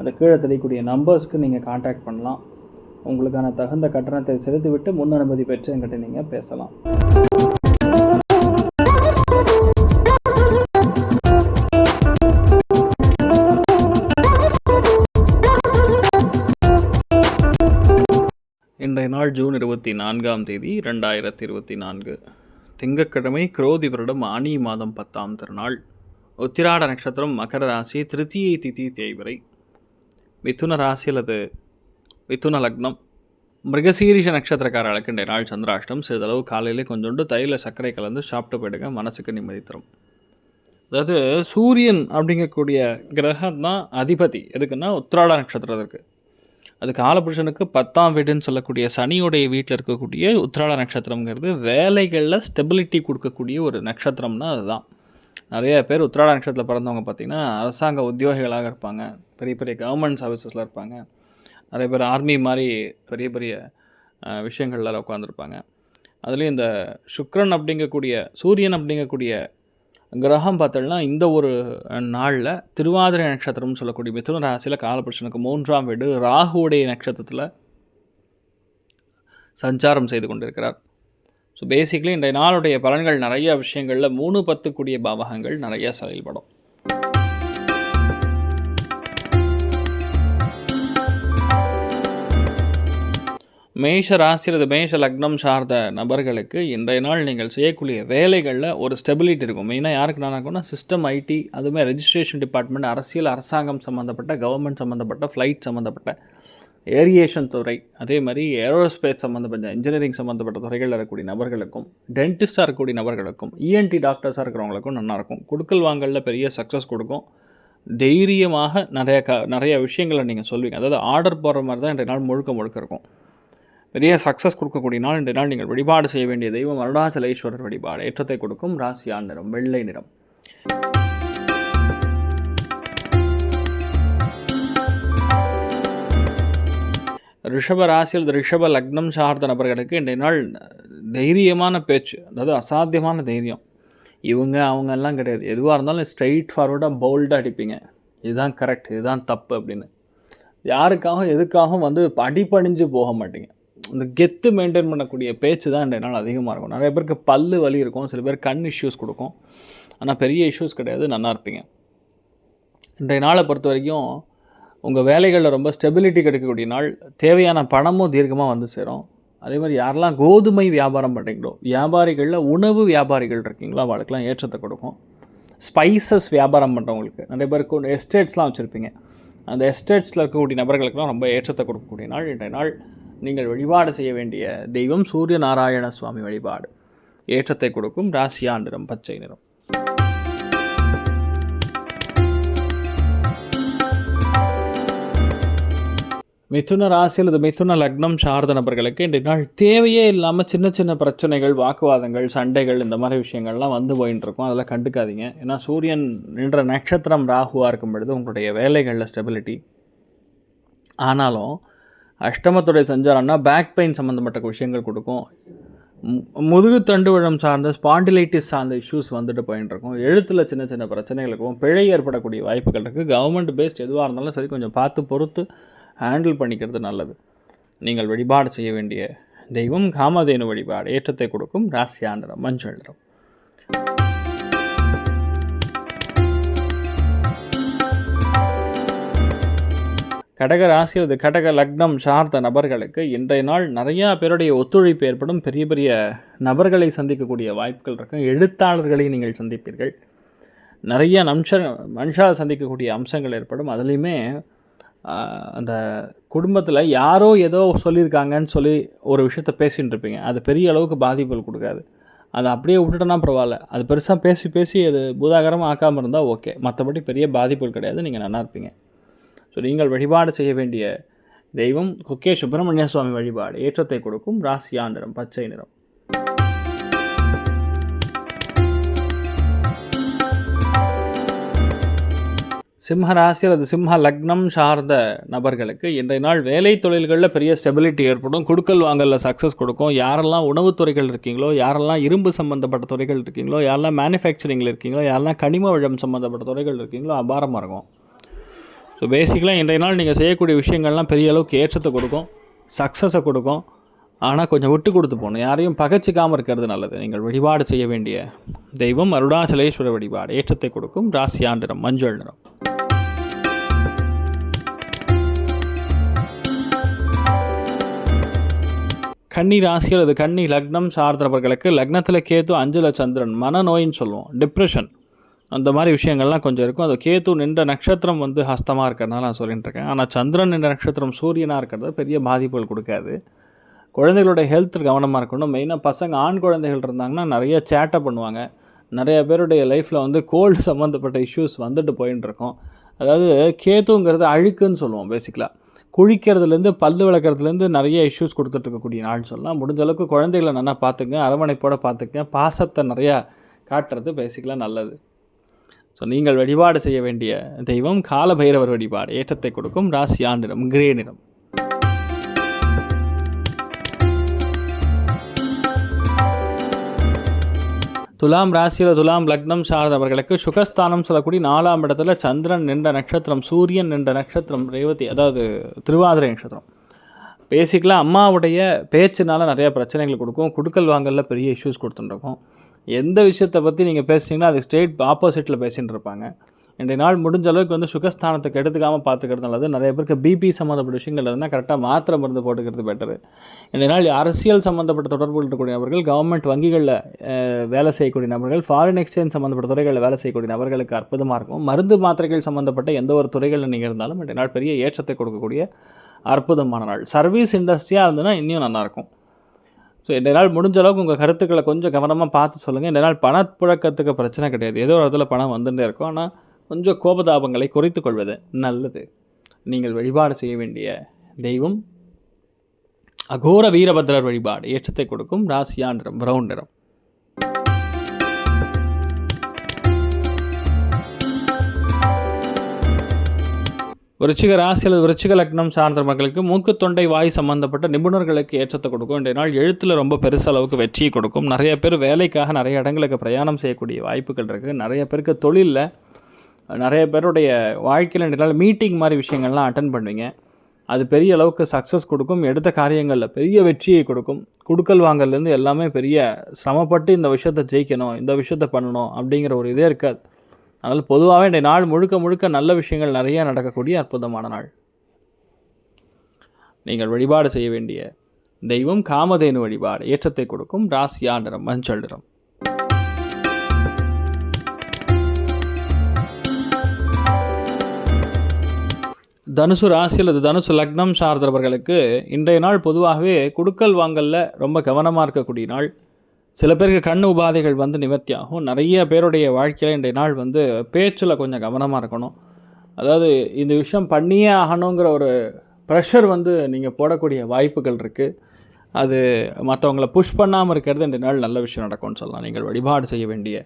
அந்த கீழே தெரியக்கூடிய நம்பர்ஸ்க்கு நீங்கள் காண்டாக்ட் பண்ணலாம். உங்களுக்கான தகுந்த கட்டணத்தை செலுத்திவிட்டு முன் அனுமதி பெற்று என்கிட்ட நீங்கள் பேசலாம். இன்றைய நாள் ஜூன் இருபத்தி நான்காம் தேதி ரெண்டாயிரத்தி இருபத்தி நான்கு. திங்கட்கிழமை குரோதி வருடம் ஆனி மாதம் பத்தாம் திருநாள். உத்திராட நட்சத்திரம் மகர ராசி திருத்தியை திதி தேய்வரை மிதுன ராசி அல்லது மிதுன லக்னம். மிருகசீரிஷ நட்சத்திரக்காரர்களுக்கு இன்றைய நாள் சந்திராஷ்டம். சிறிதளவு காலையிலே கொஞ்சோண்டு தையில் சர்க்கரை கலந்து சாப்பிட்டு போயிடுங்க. மனசுக்கு நிம்மதி தரும். அதாவது சூரியன் அப்படிங்கக்கூடிய கிரகம் தான் அதிபதி. எதுக்குன்னா உத்திராட நட்சத்திரத்திற்கு அது காலபுருஷனுக்கு பத்தாம் வீடுன்னு சொல்லக்கூடிய சனியுடைய வீட்டில் இருக்கக்கூடிய உத்ராட நட்சத்திரங்கிறது வேலைகளில் ஸ்டெபிலிட்டி கொடுக்கக்கூடிய ஒரு நட்சத்திரம்னா அதுதான். நிறைய பேர் உத்ராட நட்சத்திரத்தில் பிறந்தவங்க பார்த்திங்கன்னா அரசாங்க உத்தியோகிகளாக இருப்பாங்க. பெரிய பெரிய கவர்மெண்ட் சர்வீசஸில் இருப்பாங்க. நிறைய பேர் ஆர்மி மாதிரி பெரிய பெரிய விஷயங்களில் விஷயங்கள்ல உட்காந்துருப்பாங்க அதுலேயும் இந்த சுக்ரன் அப்படிங்கக்கூடிய சூரியன் அப்படிங்கக்கூடிய கிரகம் பார்த்தோம்னா இந்த ஒரு நாளில் திருவாதிரை நட்சத்திரம்னு சொல்லக்கூடிய மிதுன ராசியில் காலபுருஷனுக்கு மூன்றாம் வீடு ராகுவுடைய நட்சத்திரத்தில் சஞ்சாரம் செய்து கொண்டிருக்கிறார். ஸோ பேசிக்கலி இன்றைய நாளுடைய பலன்கள் நிறைய விஷயங்களில் மூணு பத்துக்கூடிய பாவகங்கள் நிறைய செயல்படும். மேஷ ராசி அல்லது மேஷ லக்னம் சார்ந்த நபர்களுக்கு இன்றைய நாள் நீங்கள் செய்யக்கூடிய வேலைகளில் ஒரு ஸ்டெபிலிட்டி இருக்கும். மெயினாக யாருக்கு நான் இருக்கும்னா சிஸ்டம் ஐடி அதுவுமே ரெஜிஸ்ட்ரேஷன் டிபார்ட்மெண்ட் அரசியல் அரசாங்கம் சம்மந்தப்பட்ட கவர்மெண்ட் சம்மந்தப்பட்ட ஃப்ளைட் சம்மந்தப்பட்ட ஏரியேஷன் துறை அதே மாதிரி ஏரோஸ்பேஸ் சம்மந்தப்பட்ட இன்ஜினியரிங் சம்மந்தப்பட்ட துறைகளில் இருக்கக்கூடிய நபர்களுக்கும் டென்டிஸ்டாக இருக்கக்கூடிய நபர்களுக்கும் இஎன்டி டாக்டர்ஸாக இருக்கிறவங்களுக்கும் நல்லாயிருக்கும் கொடுக்கல் வாங்கலில் பெரிய சக்ஸஸ் கொடுக்கும். தைரியமாக நிறைய க நிறைய விஷயங்களை நீங்கள் சொல்வீங்க. அதாவது ஆர்டர் போடுற மாதிரி தான் இன்றைய நாள் முழுக்க முழுக்க இருக்கும். பெரிய சக்ஸஸ் கொடுக்கக்கூடிய நாள் இன்றைய நாள் நீங்கள் வழிபாடு செய்ய வேண்டிய தெய்வம் அருணாச்சலேஸ்வரர் வழிபாடு. ஏற்றத்தை கொடுக்கும் ராசியான் நிறம் வெள்ளை நிறம். ரிஷப ராசியில் ரிஷப லக்னம் சார்ந்த நபர்களுக்கு இன்றைய நாள் தைரியமான பேச்சு அதாவது அசாத்தியமான தைரியம். இவங்க அவங்க எல்லாம் கிடையாது. எதுவாக இருந்தாலும் ஸ்ட்ரைட் ஃபார்வர்டாக போல்டாக அடிப்பீங்க. இதுதான் கரெக்ட் இதுதான் தப்பு அப்படின்னு. யாருக்காகவும் எதுக்காகவும் வந்து அடிப்பணிஞ்சு போக மாட்டீங்க. இந்த கெத்து மெயின்டைன் பண்ணக்கூடிய பேச்சு தான் இன்றைய நாள் அதிகமாக இருக்கும். நிறைய பேருக்கு பல் வலி இருக்கும் சில பேர் கண் இஷ்யூஸ் கொடுக்கும். ஆனால் பெரிய இஷ்யூஸ் கிடையாது நல்லா இருப்பீங்க. இன்றைய நாளை பொறுத்த வரைக்கும் உங்கள் வேலைகளில் ரொம்ப ஸ்டெபிலிட்டி கிடைக்கக்கூடிய நாள் தேவையான பணமும் தீர்க்கமாக வந்து சேரும். அதே மாதிரி யாரெல்லாம் கோதுமை வியாபாரம் பண்ணுறீங்களோ வியாபாரிகளில் உணவு வியாபாரிகள் இருக்கீங்களோ அவளுக்கெல்லாம் ஏற்றத்தை கொடுக்கும். ஸ்பைசஸ் வியாபாரம் பண்ணுறவங்களுக்கு நிறைய பேருக்கு எஸ்டேட்ஸ்லாம் வச்சுருப்பீங்க. அந்த எஸ்டேட்ஸில் இருக்கக்கூடிய நபர்களுக்கெல்லாம் ரொம்ப ஏற்றத்தை கொடுக்கக்கூடிய நாள் இன்றைய நாள். நீங்கள் வழிபாடு செய்ய வேண்டிய தெய்வம் சூரிய நாராயண சுவாமி வழிபாடு. ஏற்றத்தை கொடுக்கும் ராசியா நிறம் பச்சை நிறம். மிதுன ராசி அல்லது மிதுன லக்னம் சார்ந்த நபர்களுக்கு இன்றைய நாள் தேவையே இல்லாமல் சின்ன சின்ன பிரச்சனைகள் வாக்குவாதங்கள் சண்டைகள் இந்த மாதிரி விஷயங்கள்லாம் வந்து போயின்னு இருக்கும் அதெல்லாம் கண்டுக்காதீங்க. ஏன்னா சூரியன் நின்ற நட்சத்திரம் ராகுவாக இருக்கும் பொழுது உங்களுடைய வேலைகளில் ஸ்டெபிலிட்டி ஆனாலும் அஷ்டமத்துடைய சஞ்சாரம்னா பேக் பெயின் சம்மந்தப்பட்ட விஷயங்கள் கொடுக்கும். முதுகு தண்டுவழம் சார்ந்த ஸ்பாண்டிலைட்டிஸ் சார்ந்த இஷ்யூஸ் வந்துட்டு போயின்னு இருக்கும். எழுத்தில் சின்ன சின்ன பிரச்சனைகளுக்கும் பிழை ஏற்படக்கூடிய வாய்ப்புகள் இருக்குது கவர்மெண்ட் பேஸ்ட் எதுவாக இருந்தாலும் சரி கொஞ்சம் பார்த்து பொறுத்து ஹேண்டில் பண்ணிக்கிறது நல்லது. நீங்கள் வழிபாடு செய்ய வேண்டிய தெய்வம் காமதேனு வழிபாடு ஏற்றத்தை கொடுக்கும். ராசியாண்டரம் மஞ்சள் நிறம். கடக ராசி அல்லது கடக லக்னம் சார்ந்த நபர்களுக்கு இன்றைய நாள் நிறையா பேருடைய ஒத்துழைப்பு ஏற்படும். பெரிய பெரிய நபர்களை சந்திக்கக்கூடிய வாய்ப்புகள் இருக்கும். எழுத்தாளர்களை நீங்கள் சந்திப்பீர்கள். நிறைய நம்ச மனுஷால் சந்திக்கக்கூடிய அம்சங்கள் ஏற்படும். அதுலேயுமே அந்த குடும்பத்தில் யாரோ ஏதோ சொல்லியிருக்காங்கன்னு சொல்லி ஒரு விஷயத்த பேசின்னு இருப்பீங்க. அது பெரிய அளவுக்கு பாதிப்புகள் கொடுக்காது. அதை அப்படியே விட்டுட்டோன்னா பரவாயில்ல. அது பெருசாக பேசி பேசி அது பூதாகரமாக ஆக்காமல் இருந்தால் ஓகே. மற்றபடி பெரிய பாதிப்புகள் கிடையாது. நீங்கள் நல்லா இருப்பீங்க. ஸோ நீங்கள் வழிபாடு செய்ய வேண்டிய தெய்வம் குக்கே சுப்பிரமணிய சுவாமி வழிபாடு. ஏற்றத்தை கொடுக்கும் ராசியா நிறம் பச்சை நிறம். சிம்ம ராசி அல்லது சிம்ம லக்னம் சார்ந்த நபர்களுக்கு இன்றைய நாள் வேலை தொழில்களில் பெரிய ஸ்டெபிலிட்டி ஏற்படும். குடுக்கல் வாங்கலில் சக்ஸஸ் கொடுக்கும். யாரெல்லாம் உணவுத் துறைகள் இருக்கீங்களோ யாரெல்லாம் இரும்பு சம்மந்தப்பட்ட துறைகள் இருக்கீங்களோ யாரெல்லாம் மேனுஃபேக்சரிங்கில் இருக்கீங்களோ யாரெல்லாம் கனிம வளம் சம்மந்தப்பட்ட துறைகள் இருக்கீங்களோ அபாரமாக இருக்கும். ஸோ பேசிக்கலாக இன்றைய நாள் நீங்கள் செய்யக்கூடிய விஷயங்கள்லாம் பெரிய அளவுக்கு ஏற்றத்தை கொடுக்கும் சக்ஸஸை கொடுக்கும். ஆனால் கொஞ்சம் விட்டு கொடுத்து போகணும். யாரையும் பகச்சிக்காமல் இருக்கிறது நல்லது. நீங்கள் வழிபாடு செய்ய வேண்டிய தெய்வம் அருணாச்சலேஸ்வர வழிபாடு. ஏற்றத்தை கொடுக்கும் ராசியா நிறம் மஞ்சள் நிறம். கன்னி ராசி அல்லது கன்னி லக்னம் சார்ந்தவர்களுக்கு லக்னத்தில் கேத்து அஞ்சல சந்திரன் மனநோயின்னு சொல்லுவோம். டிப்ரெஷன் அந்த மாதிரி விஷயங்கள்லாம் கொஞ்சம் இருக்கும். அது கேத்து நின்ற நட்சத்திரம் வந்து ஹஸ்தமாக இருக்கிறதுனால நான் சொல்லிட்டு இருக்கேன் ஆனால் சந்திரன் நின்ற நட்சத்திரம் சூரியனாக இருக்கிறது பெரிய பாதிப்புகள் கொடுக்காது. குழந்தைகளுடைய ஹெல்த் கவனமாக இருக்கணும். மெயினாக பசங்க ஆண் குழந்தைகள் இருந்தாங்கன்னா நிறைய சேட்டை பண்ணுவாங்க. நிறைய பேருடைய லைஃப்பில் வந்து கோல்டு சம்மந்தப்பட்ட இஷ்யூஸ் வந்துட்டு போயின்னு இருக்கும் அதாவது கேத்துங்கிறது அழுக்குன்னு சொல்லுவோம் பேசிக்கலாக குழிக்கிறதுலேருந்து பல்லு விளக்குறதுலேருந்து நிறைய இஷ்யூஸ் கொடுத்துட்ருக்கக்கூடிய நாள் சொல்லலாம். முடிஞ்ச அளவுக்கு குழந்தைகளை நல்லா பார்த்துங்க அரவணைப்போட பார்த்துங்க. பாசத்தை நிறையா காட்டுறது பேசிக்கலாக நல்லது. ஸோ நீங்கள் வழிபாடு செய்ய வேண்டிய தெய்வம் கால பைரவர் வழிபாடு ஏற்றத்தை கொடுக்கும் ராசி நிறம் கிரே நிறம். துலாம் ராசியில் துலாம் லக்னம் சார்ந்தவர்களுக்கு சுகஸ்தானம் சொல்லக்கூடிய நாலாம் இடத்துல சந்திரன் நின்ற நட்சத்திரம் சூரியன் நின்ற நட்சத்திரம் ரேவதி அதாவது திருவாதிரை நட்சத்திரம். பேசிக்கலாக அம்மாவுடைய பேச்சுனால நிறைய பிரச்சனைகள் கொடுக்கும் குடுக்கல் வாங்கலில் பெரிய இஷ்யூஸ் கொடுத்துருக்கும் எந்த விஷயத்தை பற்றி நீங்கள் பேசுனீங்கன்னா அது ஸ்டேட் ஆப்போசிட்டில் பேசின்னு இருப்பாங்க. இன்றைய நாள் முடிஞ்ச அளவுக்கு வந்து சுகஸ்தானத்தை கெடுத்துக்காமல் பார்த்துக்கிறது நல்லது. நிறைய பேருக்கு பிபி சம்மந்தப்பட்ட விஷயங்கள் இருந்தால் கரெக்டாக மாத்திரை மருந்து போட்டுக்கிறது பெட்டரு இன்றைய நாள் அரசியல் சம்மந்தப்பட்ட தொடர்பு இருக்கக்கூடிய நபர்கள் கவர்மெண்ட் வங்கிகளில் வேலை செய்யக்கூடிய நபர்கள் ஃபாரின் எக்ஸ்சேஞ்ச் சம்மந்தப்பட்ட துறைகளில் வேலை செய்யக்கூடிய நபர்களுக்கு அற்புதமாக இருக்கும். மருந்து மாத்திரைகள் சம்மந்தப்பட்ட எந்த ஒரு துறைகளில் நீங்கள் இருந்தாலும் இன்றைய நாள் பெரிய ஏற்றத்தை கொடுக்கக்கூடிய அற்புதமான நாள். சர்வீஸ் இண்டஸ்ட்ரியாக இருந்ததுன்னா இன்னும் நல்லாயிருக்கும் ஸோ இந்த நாள் முடிஞ்ச அளவுக்கு உங்கள் கருத்துக்களை கொஞ்சம் கவனமாக பார்த்து சொல்லுங்கள் இந்த நாள் பணப்புழக்கத்துக்கு பிரச்சனை கிடையாது. ஏதோ ஒரு இடத்துல பணம் வந்துட்டே இருக்கும். ஆனால் கொஞ்சம் கோபதாபங்களை குறைத்து கொள்வது நல்லது. நீங்கள் வழிபாடு செய்ய வேண்டிய தெய்வம் அகோர வீரபத்ரர் வழிபாடு ஏற்றத்தை கொடுக்கும். ராசியா நிறம் பிரவுன் நிறம். விருச்சிக ராசி அல்லது விருச்சிக லக்னம் சார்ந்த மக்களுக்கு மூக்கு தொண்டை வாய் சம்பந்தப்பட்ட நிபுணர்களுக்கு ஏற்றத்தை கொடுக்கும். இன்றைய நாள் எழுத்தில் ரொம்ப பெருசு அளவுக்கு வெற்றியை கொடுக்கும். நிறைய பேர் வேலைக்காக நிறைய இடங்களுக்கு பிரயாணம் செய்யக்கூடிய வாய்ப்புகள் இருக்குது நிறைய பேருக்கு தொழிலில் நிறைய பேருடைய வாழ்க்கையில் இன்றைய நாள் மீட்டிங் மாதிரி விஷயங்கள்லாம் அட்டன் பண்ணுவீங்க. அது பெரிய அளவுக்கு சக்ஸஸ் கொடுக்கும். எடுத்த காரியங்களில் பெரிய வெற்றியை கொடுக்கும். குடுக்கல் வாங்கல்லேருந்து எல்லாமே பெரிய சிரமப்பட்டு இந்த விஷயத்தை ஜெயிக்கணும் இந்த விஷயத்தை பண்ணணும் அப்படிங்கிற ஒரு இதே இருக்காது. அதனால் பொதுவாகவே இந்த நாள் முழுக்க முழுக்க நல்ல விஷயங்கள் நிறையா நடக்கக்கூடிய அற்புதமான நாள். நீங்கள் வழிபாடு செய்ய வேண்டிய தெய்வம் காமதேனு வழிபாடு ஏற்றத்தை கொடுக்கும் ராசியா நிறம் மஞ்சள் நிறம். தனுசு ராசி அல்லது தனுசு லக்னம் சார்ந்தவர்களுக்கு இன்றைய நாள் பொதுவாகவே குடுக்கல் வாங்கலில் ரொம்ப கவனமாக இருக்கக்கூடிய நாள். சில பேருக்கு கண் உபாதைகள் வந்து நிவர்த்தியாகும். நிறைய பேருடைய வாழ்க்கையில் இன்றைய நாள் வந்து பேச்சில் கொஞ்சம் கவனமாக இருக்கணும். அதாவது இந்த விஷயம் பண்ணியே ஆகணுங்கிற ஒரு ப்ரெஷர் வந்து நீங்கள் போடக்கூடிய வாய்ப்புகள் இருக்குது அது மற்றவங்கள புஷ் பண்ணாமல் இருக்கிறது இன்றைய நாள் நல்ல விஷயம் நடக்கும்னு சொல்லலாம். நீங்கள் வழிபாடு செய்ய வேண்டிய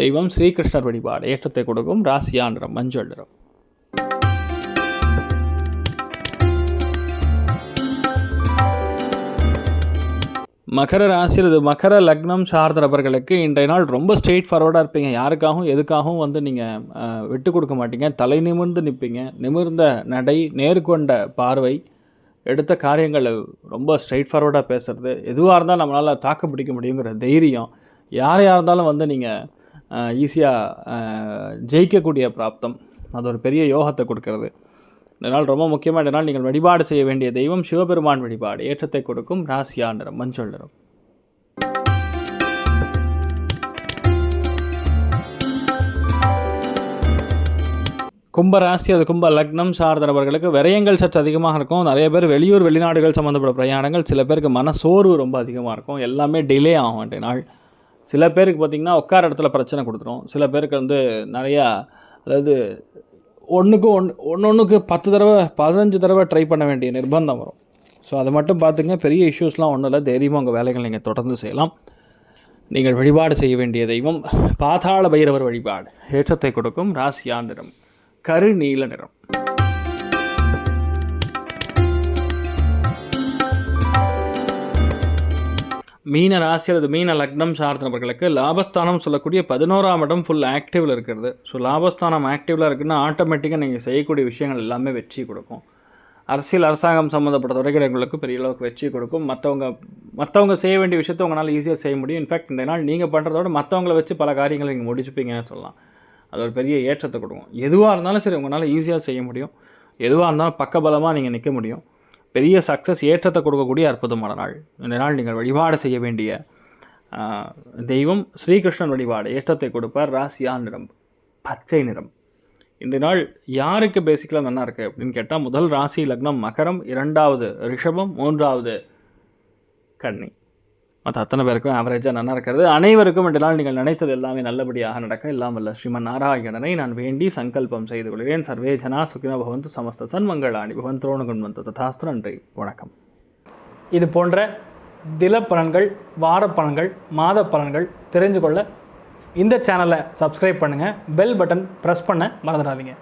தெய்வம் ஸ்ரீகிருஷ்ணர் வழிபாடு ஏற்றத்தை கொடுக்கும். ராசியா நிறம் மஞ்சள் நிறம். மகர ராசி அல்லது மகர லக்னம் சார்ந்த நபர்களுக்கு இன்றைய நாள் ரொம்ப ஸ்ட்ரெயிட் ஃபார்வர்டாக இருப்பீங்க. யாருக்காகவும் எதுக்காகவும் வந்து நீங்கள் விட்டு கொடுக்க மாட்டீங்க. தலை நிமிர்ந்து நிற்பீங்க நிமிர்ந்த நடை நேர்கொண்ட பார்வை எடுத்த காரியங்களை ரொம்ப ஸ்ட்ரெயிட் ஃபார்வர்டாக பேசுகிறது எதுவாக இருந்தாலும் நம்மளால் தாக்கு பிடிக்க முடியுங்கிற தைரியம் யாரையாக இருந்தாலும் வந்து நீங்கள் ஈஸியாக ஜெயிக்கக்கூடிய பிராப்தம் அது ஒரு பெரிய யோகத்தை கொடுக்கறது. இந்த நாள் ரொம்ப முக்கியமாக இந்த நாள் நீங்கள் வழிபாடு செய்ய வேண்டிய தெய்வம் சிவபெருமான் வழிபாடு. ஏற்றத்தை கொடுக்கும் ராசியா நிறம் மஞ்சள் நிறம் கும்ப ராசி அது கும்ப லக்னம் சார்ந்த நபர்களுக்கு விரயங்கள் சற்று அதிகமாக இருக்கும். நிறைய பேர் வெளியூர் வெளிநாடுகள் சம்மந்தப்பட்ட பிரயாணங்கள் சில பேருக்கு மனசோர்வு ரொம்ப அதிகமாக இருக்கும். எல்லாமே டிலே ஆகும் அன்றைய நாள். சில பேருக்கு பார்த்திங்கன்னா உட்கார இடத்துல பிரச்சனை கொடுத்துரும். சில பேருக்கு வந்து நிறையா அதாவது ஒன்றுக்கு ஒன் ஒன்று ஒன்றுக்கு பத்து தடவை பதினஞ்சு தடவை ட்ரை பண்ண வேண்டிய நிர்பந்தம் வரும். ஸோ அதை மட்டும் பார்த்துங்க. பெரிய இஷ்யூஸ்லாம் ஒன்றும் இல்லை. தைரியமாக உங்கள் வேலைகள் நீங்கள் தொடர்ந்து செய்யலாம். நீங்கள் வழிபாடு செய்ய வேண்டிய தெய்வம் பாதாள பைரவர் வழிபாடு ஏற்றத்தை கொடுக்கும் ராசியா நிறம் கரு நீல நிறம். மீன ராசி அல்லது மீன லக்னம் சார்ந்த நபர்களுக்கு லாபஸ்தானம் சொல்லக்கூடிய பதினோராம் இடம் ஃபுல் ஆக்டிவில் இருக்கிறது. ஸோ லாபஸ்தானம் ஆக்டிவில் இருக்குன்னா ஆட்டோமேட்டிக்காக நீங்கள் செய்யக்கூடிய விஷயங்கள் எல்லாமே வெற்றி கொடுக்கும். அரசியல் அரசாங்கம் சம்மந்தப்பட்ட துறைகளுக்கு பெரிய அளவுக்கு வெற்றி கொடுக்கும். மற்றவங்க மற்றவங்க செய்ய வேண்டிய விஷயத்தை உங்களால் ஈஸியாக செய்ய முடியும். இன்ஃபேக்ட் இந்த நாள் நீங்கள் பண்ணுறதோட மற்றவங்கள வச்சு பல காரியங்களை நீங்கள் முடிச்சுப்பீங்கன்னு சொல்லலாம். அது ஒரு பெரிய ஏற்றத்தை கொடுக்கும். எதுவாக இருந்தாலும் சரி உங்களால் ஈஸியாக செய்ய முடியும். எதுவாக இருந்தாலும் பக்கபலமாக நீங்கள் நிற்க முடியும். பெரிய சக்ஸஸ் ஏற்றத்தை கொடுக்கக்கூடிய அற்புதமான நாள். இந்த நாள் நீங்கள் வழிபாடு செய்ய வேண்டிய தெய்வம் ஸ்ரீகிருஷ்ணன் வழிபாடு. ஏற்றத்தை கொடுப்பார் ராசியா நிறம் பச்சை நிறம். இந்த நாள் யாருக்கு பேசிக்கலாக நல்லா இருக்குது அப்படின்னு கேட்டால் முதல் ராசி லக்னம் மகரம் இரண்டாவது ரிஷபம் மூன்றாவது கன்னி. மற்ற அத்தனை பேருக்கும் ஆவரேஜாக நல்லா இருக்கிறது. அனைவருக்கும் என்றால் நீங்கள் நினைத்தது எல்லாமே நல்லபடியாக நடக்க. இல்லாமல் ஸ்ரீமன் நாராயணனை நான் வேண்டி சங்கல்பம் செய்து கொள்கிறேன். சர்வே ஜனா சுகின பவந்து சமஸ்த சன்மங்களாணி பவந்தோணுகுண் வந்து ததாஸ்து நன்றி. வணக்கம். இது போன்ற தில பலன்கள் வார பலன்கள் மாத பலன்கள் தெரிஞ்சு கொள்ள இந்த சேனலை சப்ஸ்கிரைப் பண்ணுங்கள் பெல் பட்டன் ப்ரெஸ் பண்ண மறந்துடாதீங்க.